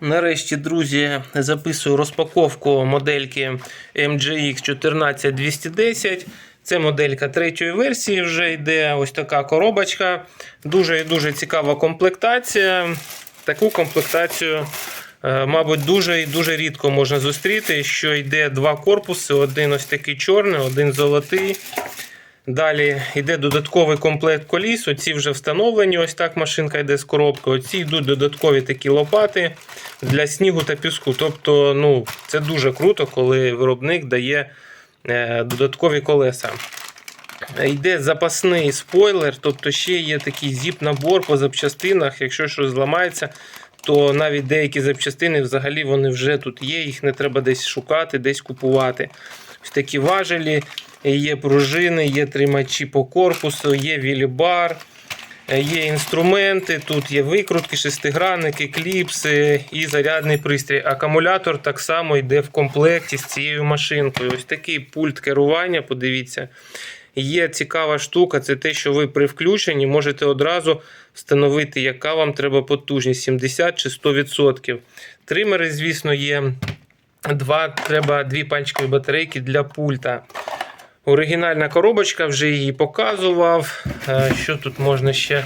Нарешті, друзі, записую розпаковку модельки MGX 14210. Це моделька третьої версії вже йде. Ось така коробочка. Дуже і дуже цікава комплектація. Таку комплектацію, е, мабуть, дуже і дуже рідко можна зустріти, що йде два корпуси: один ось такий чорний, один золотий. Далі йде додатковий комплект коліс. Оці вже встановлені. Ось так машинка йде з коробкою. Оці йдуть додаткові такі лопати для снігу та піску. Тобто, ну, це дуже круто, коли виробник дає е, додаткові колеса. Йде запасний спойлер, тобто ще є такий зіп-набор по запчастинах. Якщо щось зламається, то навіть деякі запчастини взагалі вони вже тут є, їх не треба десь шукати, десь купувати. Ось такі важелі, є пружини, є тримачі по корпусу, є вілібар, є інструменти, тут є викрутки, шестигранники, кліпси і зарядний пристрій. Акумулятор так само йде в комплекті з цією машинкою. Ось такий пульт керування, подивіться. Є цікава штука, це те, що ви при включенні можете одразу встановити, яка вам треба потужність 70 чи 100%. Тримери, звісно, є. Два, треба дві пальчикові батарейки для пульта. Оригінальна коробочка, вже її показував. Е, Що тут можна ще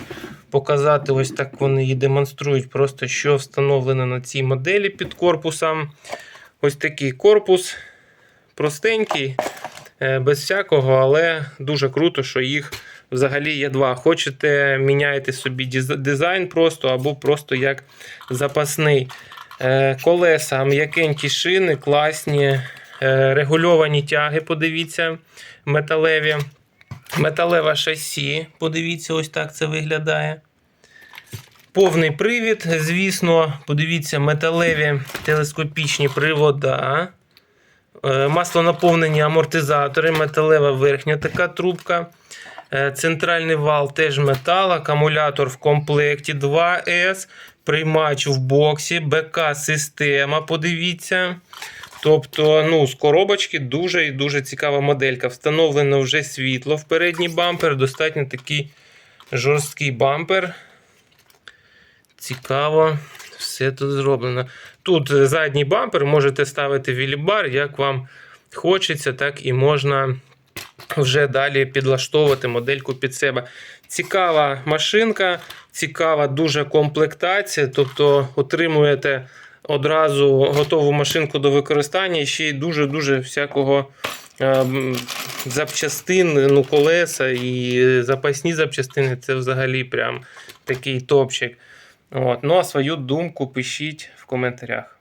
показати? Ось так вони її демонструють, просто що встановлено на цій моделі під корпусом. Ось такий корпус простенький, е, без всякого, але дуже круто, що їх взагалі є два. Хочете, міняєте собі дизайн просто або просто як запасний. Е, Колеса, м'якенькі шини, класні, регульовані тяги, подивіться, металеві. Металеве шасі, подивіться, ось так це виглядає. Повний привід, звісно, подивіться, металеві телескопічні привода. Е, Маслонаповнені амортизатори, металева верхня така трубка. Е, Центральний вал теж метал, акумулятор в комплекті 2С, приймач в боксі, БК-система, подивіться. Тобто, ну, з коробочки дуже і дуже цікава моделька. Встановлено вже світло в передній бампер, достатньо такий жорсткий бампер. Цікаво, все тут зроблено. Тут задній бампер, можете ставити вілібар, як вам хочеться, так і можна вже далі підлаштовувати модельку під себе. Цікава машинка, цікава дуже комплектація, тобто отримуєте одразу готову машинку до використання і ще й дуже-дуже всякого е, запчастин, ну, колеса і запасні запчастини це взагалі прям такий топчик. От. Ну а свою думку пишіть в коментарях.